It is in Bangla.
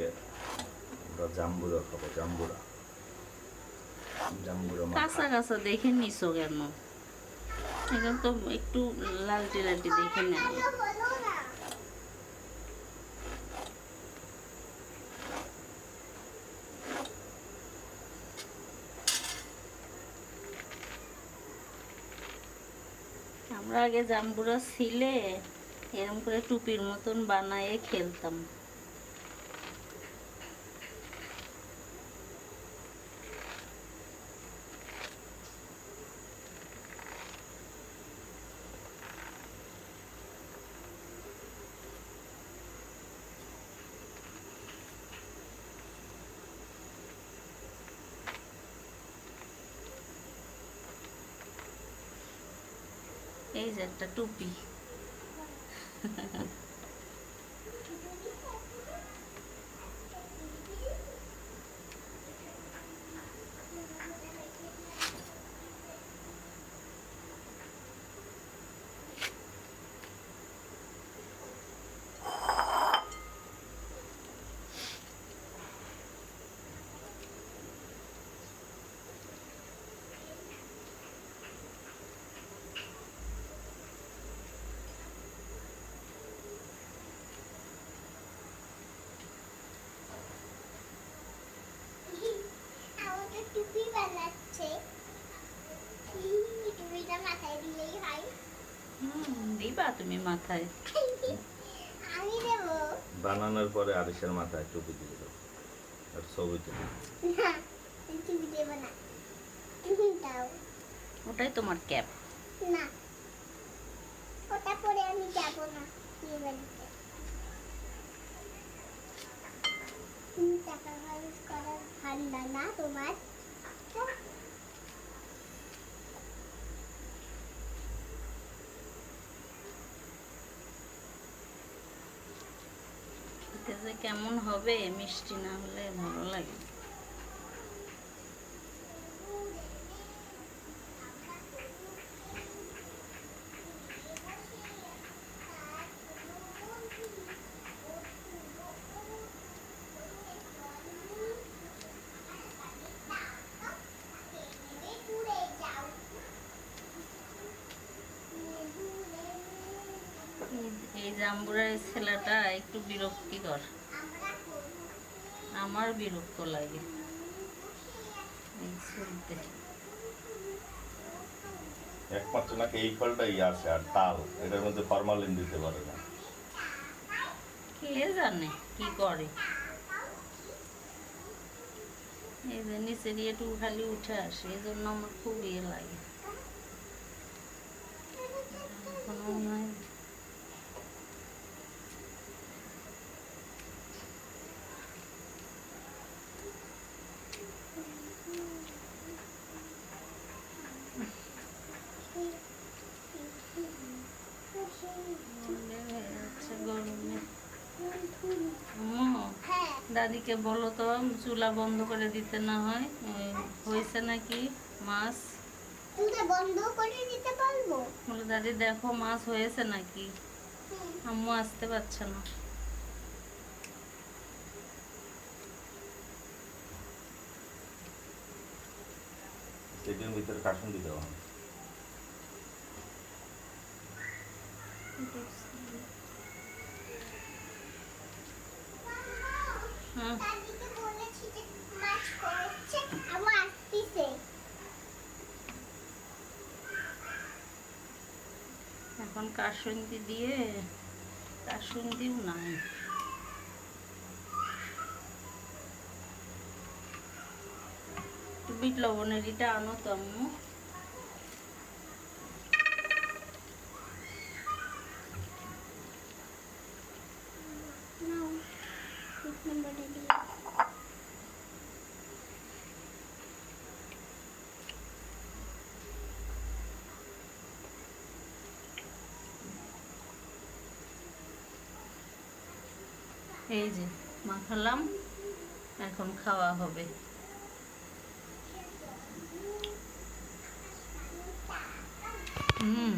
আজকে আমরা জাম্বুরা খাব, জাম্বুরা। আমরা আগে জাম্বুরা ছিলে এরকম করে টুপির মতন বানায়ে খেলতাম। এই যে একটা টুপি আমাকে টুপি বানাচ্ছে এই টুপিটা মাথায় দিলেই হয় হুম, দিবা তুমি মাথায়। আমি দেবো। বানানোর পরে আরিসের মাথায় টুপি দিয়ে দেবো। আর ছবি তুলি। না টুপি দেবো না। তুমি দাও। ওটাই তোমার ক্যাপ। না ওটা পরে আমি যাব না বিয়ে বাড়িতে টাকা খরচ করার ঠান্ডা না তোমার। যে কেমন হবে মিষ্টি না হলে ভালো লাগে এই- এই ছেলেটা একটু বিরক্তিকর। আমার বিরক্ত লাগে এই একমাত্র নাকি এই ফলটাই আছে আর তাল এটার মধ্যে ফরমালিন দিতে পারে না। কে জানে কি করে? এই যে নিচে দিয়ে একটু খালি উঠে আসে এই জন্য আমার খুব ইয়ে লাগে এখনও মনে হয় বের হয়ে যাচ্ছে গরমে আম্মু, হ্যাঁ দাদিকে বলো তো চুলা বন্ধ করে দিতে না হয় হয়েছে নাকি মাছ? তুই বন্ধ করে দিতে পারব? বলে দাদি দেখো মাছ হয়েছে নাকি? আম্মু আসতে পারছে না। সেটির ভিতরে কাসুন দিতে হবে হ্যাঁ দাদিকে বলেছি যে মাছ করেছে আমার আসতিছে এখন কাসুন্দি দিয়ে কাসুন্দিও নাই। বিট লবণের এটা আনো তো আম্মু। এই যে মাখালাম এখন খাওয়া হবে। হুম।